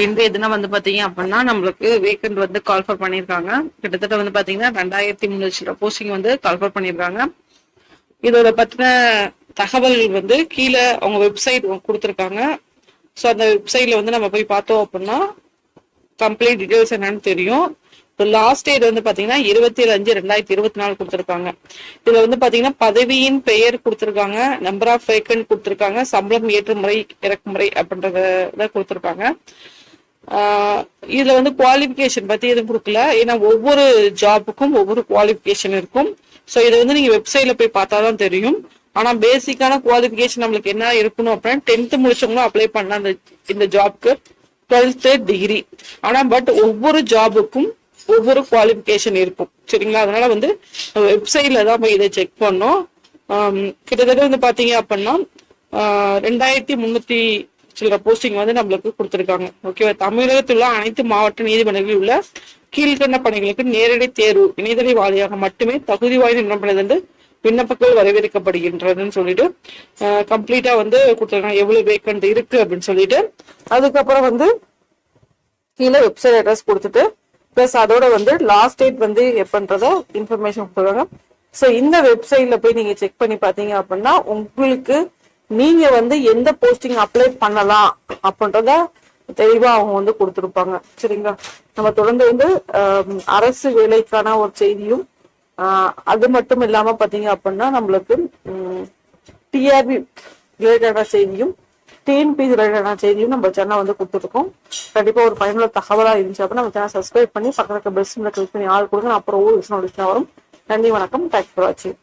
இன்றைய தினம் வந்து பாத்தீங்க அப்படின்னா நம்மளுக்கு வேக்கண்ட் வந்து கால்ஃபர் பண்ணியிருக்காங்க கிட்டத்தட்ட வந்து பாத்தீங்கன்னா ரெண்டாயிரத்தி முன்னூறு போஸ்டிங் வந்து கால்ஃபர் பண்ணியிருக்காங்க இதோட பத்தின தகவல் வந்து கீழே அவங்க வெப்சைட் கொடுத்துருக்காங்க. ஸோ அந்த வெப்சைட்ல வந்து நம்ம போய் பார்த்தோம் அப்படின்னா கம்ப்ளீட் டீடைல்ஸ் என்னன்னு தெரியும். லாஸ்ட் டேட் வந்து பாத்தீங்கன்னா இருபத்தி ஏழு அஞ்சு ரெண்டாயிரத்தி இருபத்தி நாலு கொடுத்துருக்காங்க. இதுல வந்து பாத்தீங்கன்னா பதவியின் பெயர் கொடுத்துருக்காங்க. நம்பர் ஆஃப் வேக்கன்ட் கொடுத்துருக்காங்க. சம்பளம் ஏற்றுமுறை இறக்குமுறை அப்படின்றத கொடுத்துருக்காங்க. இதுல வந்து குவாலிஃபிகேஷன் பத்தி எதுவும் கொடுக்கல. ஏன்னா ஒவ்வொரு ஜாபுக்கும் ஒவ்வொரு குவாலிஃபிகேஷன் இருக்கும். ஸோ இதை வந்து நீங்க வெப்சைட்ல போய் பார்த்தா தான் தெரியும். ஆனா பேசிக்கான குவாலிஃபிகேஷன் நம்மளுக்கு என்ன இருக்கணும் அப்படின்னா டென்த் முடிச்சவங்களும் அப்ளை பண்ணலாம் அந்த இந்த ஜாப்க்கு டுவெல்த்து டிகிரி ஆனா பட் ஒவ்வொரு ஜாபுக்கும் ஒவ்வொரு குவாலிஃபிகேஷன் இருக்கும். சரிங்களா? அதனால வந்து வெப்சைட்ல தான் போய் இதை செக் பண்ணோம் கிட்டத்தட்ட வந்து பாத்தீங்க அப்படின்னா ரெண்டாயிரத்தி முன்னூத்தி சில போஸ்டிங் வந்து நம்மளுக்கு கொடுத்துருக்காங்க. ஓகேவா தமிழகத்தில் உள்ள அனைத்து மாவட்ட நீதிமன்றங்களில் உள்ள கீழ்கண்ட பணிகளுக்கு நேரடி தேர்வு இணையதள வாரியாக மட்டுமே தகுதி வாய்ந்த விண்ணப்பம் வந்து விண்ணப்பங்கள் வரவேற்கப்படுகின்றதுன்னு சொல்லிட்டு கம்ப்ளீட்டா வந்து கொடுத்துருக்காங்க. எவ்வளவு வேக்கண்ட் இருக்கு அப்படின்னு சொல்லிட்டு. அதுக்கப்புறம் வந்து கீழே வெப்சைட் அட்ரஸ் கொடுத்துட்டு ப்ளஸ் அதோட வந்து லாஸ்ட் டேட் வந்து எப்பன்றத இன்ஃபர்மேஷன் கொடுத்துருக்காங்க. ஸோ இந்த வெப்சைட்ல போய் நீங்க செக் பண்ணி பார்த்தீங்க அப்படின்னா உங்களுக்கு நீங்க வந்து எந்த போஸ்டிங் அப்ளை பண்ணலாம் அப்படின்றத தெளிவா அவங்க வந்து கொடுத்துருப்பாங்க. சரிங்களா? நம்ம தொடர்ந்து வந்து அரசு வேலைக்கான ஒரு செய்தியும் அது மட்டும் இல்லாம பாத்தீங்க அப்படின்னா நம்மளுக்கு டிஆர்பி ரிலேட்டடான செய்தியும் டிஎன்பி ரிலேட்டடான செய்தியும் நம்ம சேனல் வந்து கொடுத்துருக்கோம். கண்டிப்பா ஒரு பயனுள்ள தகவலா இருந்துச்சு அப்படின்னா நம்ம சேனல் சப்ஸ்கிரைப் பண்ணி பக்கத்துல பெஸ்ட் கிளிக் பண்ணி ஆள் கொடுங்க. அப்புறம் ஒரு விஷயம் வரும். நன்றி வணக்கம். தேங்க்ஸ் ஃபார் வாட்சிங்